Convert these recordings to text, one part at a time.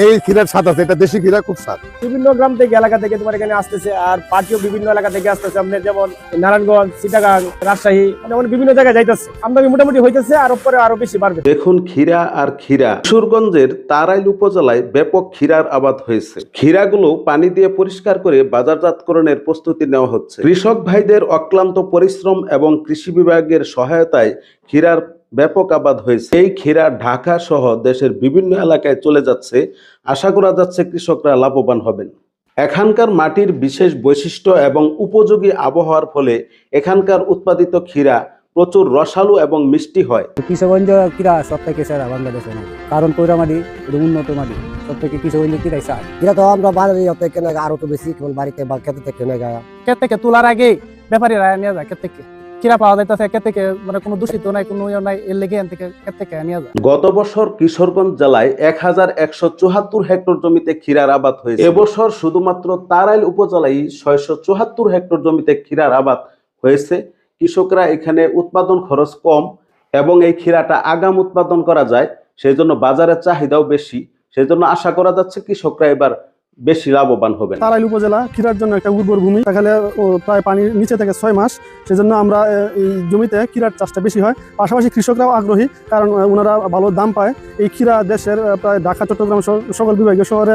এই ক্ষীরার স্বাদ আছে এটা দেশি ক্ষীরা খুব স্বাদ। বিভিন্ন গ্রাম থেকে এলাকা থেকে তোমার এখানে আসতেছে আর পার্টিও বিভিন্ন এলাকা থেকে আসতেছে। আমাদের যেমন নারায়ণগঞ্জ চিটাগাং রাজশাহী মানে বিভিন্ন জায়গায় যাইতেছে। আমদানি মোটামুটি হইতেছে আর পরে আরও বেশি বাড়বে। দেখুন ক্ষীরা আর ক্ষীরা। কিশোরগঞ্জের তারাইল উপজেলায় ব্যাপক ক্ষীরার আবাদ হয়েছে। ক্ষীরাগুলো পানি দিয়ে পরিষ্কার করে বাজারজাতকরণের প্রস্তুতি নেওয়া হচ্ছে। কৃষক ভাইদের অক্লান্ত পরিশ্রম এবং কৃষি বিভাগের সহায়তায় ক্ষীরার ব্যাপক আবাদ হয়েছে। এই ক্ষীরা ঢাকা সহ দেশের বিভিন্ন এলাকায় চলে যাচ্ছে। আশা করা যাচ্ছে কৃষকরা লাভবান হবেন। এখানকার মাটির বিশেষ বৈশিষ্ট্য এবং উপযোগী আবহাওয়ার ফলে এখানকার উৎপাদিত ক্ষীরা প্রচুর রসালো এবং মিষ্টি হয়। কিশোরগঞ্জ ক্রীড়া সব থেকে সেরা বাংলাদেশে কারণ কইরা মাটি উন্নত মাটি। সব থেকে কিশোরগঞ্জ ক্রীড়াই চায় এটা তো আমরা বাজারে যাতে কেনা আরও তো বেশি কেমন বাড়িতে বা খেতে থেকে কেনা যায় ক্ষেত থেকে তোলার আগে ব্যাপারীরা নিয়ে যায় ক্ষেত থেকে। কিরা পাওয়া যাইতেছে ক্ষেত থেকে মানে কোনো দূষিত নাই, কোনো ইয়ে নাই, এর লেগে থেকে ক্ষেত থেকে নিয়ে যায় গত বছর কিশোরগঞ্জ জেলায় এক হাজার একশো চুহাত্তর হেক্টর জমিতে ক্ষীরার আবাদ হয়েছে। এবছর শুধুমাত্র তারাইল উপজেলায় ছয়শো চুহাত্তর হেক্টর জমিতে ক্ষীরার আবাদ হয়েছে। কৃষকরা এখানে উৎপাদন খরচ কম এবং এই ক্ষীরাটা আগাম উৎপাদন করা যায় সেই জন্য বাজারের চাহিদাও বেশি। সেই জন্য আশা করা যাচ্ছে কৃষকরা এবার বেশি লাভবান হবে তারাইল উপজেলা ক্ষীরার জন্য একটা উর্বর ভূমি। তাহলে প্রায় পানির নিচে থেকে ছয় মাস সেজন্য আমরা এই জমিতে ক্ষীরার চাষটা বেশি হয়। পাশাপাশি কৃষকরাও আগ্রহী কারণ ওনারা ভালো দাম পায়। এই ক্ষীরা দেশের প্রায় ঢাকা চট্টগ্রাম সকল বিভাগীয় শহরে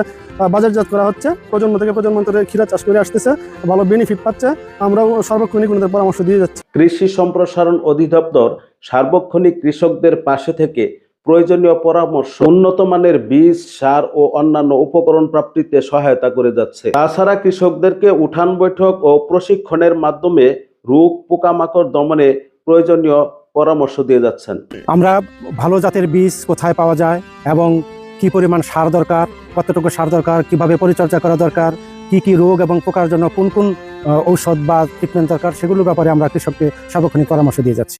বাজারজাত করা হচ্ছে। প্রজন্ম থেকে প্রজন্ম ধরে ক্ষীরা চাষ করে আসতেছে ভালো বেনিফিট পাচ্ছে। আমরাও সার্বক্ষণিক ওনাদের পরামর্শ দিয়ে যাচ্ছি। কৃষি সম্প্রসারণ অধিদপ্তর সার্বক্ষণিক কৃষকদের পাশে থেকে প্রয়োজনীয় পরামর্শ, উন্নত মানের বীজ, সার ও অন্যান্য উপকরণ প্রাপ্তিতে সহায়তা করে যাচ্ছে। তাছাড়া কৃষকদেরকে উঠান বৈঠক ও প্রশিক্ষণের মাধ্যমে রোগ পোকামাকড় দমনে প্রয়োজনীয় পরামর্শ দিয়ে যাচ্ছেন। আমরা ভালো জাতের বীজ কোথায় পাওয়া যায় এবং কি পরিমাণ সার দরকার, কতটুকু সার দরকার, কীভাবে পরিচর্যা করা দরকার, কি কি রোগ এবং পোকার জন্য কোন কোন ঔষধ বা ট্রিটমেন্ট দরকার, সেগুলোর ব্যাপারে আমরা কৃষককে সার্বক্ষণিক পরামর্শ দিয়ে যাচ্ছি।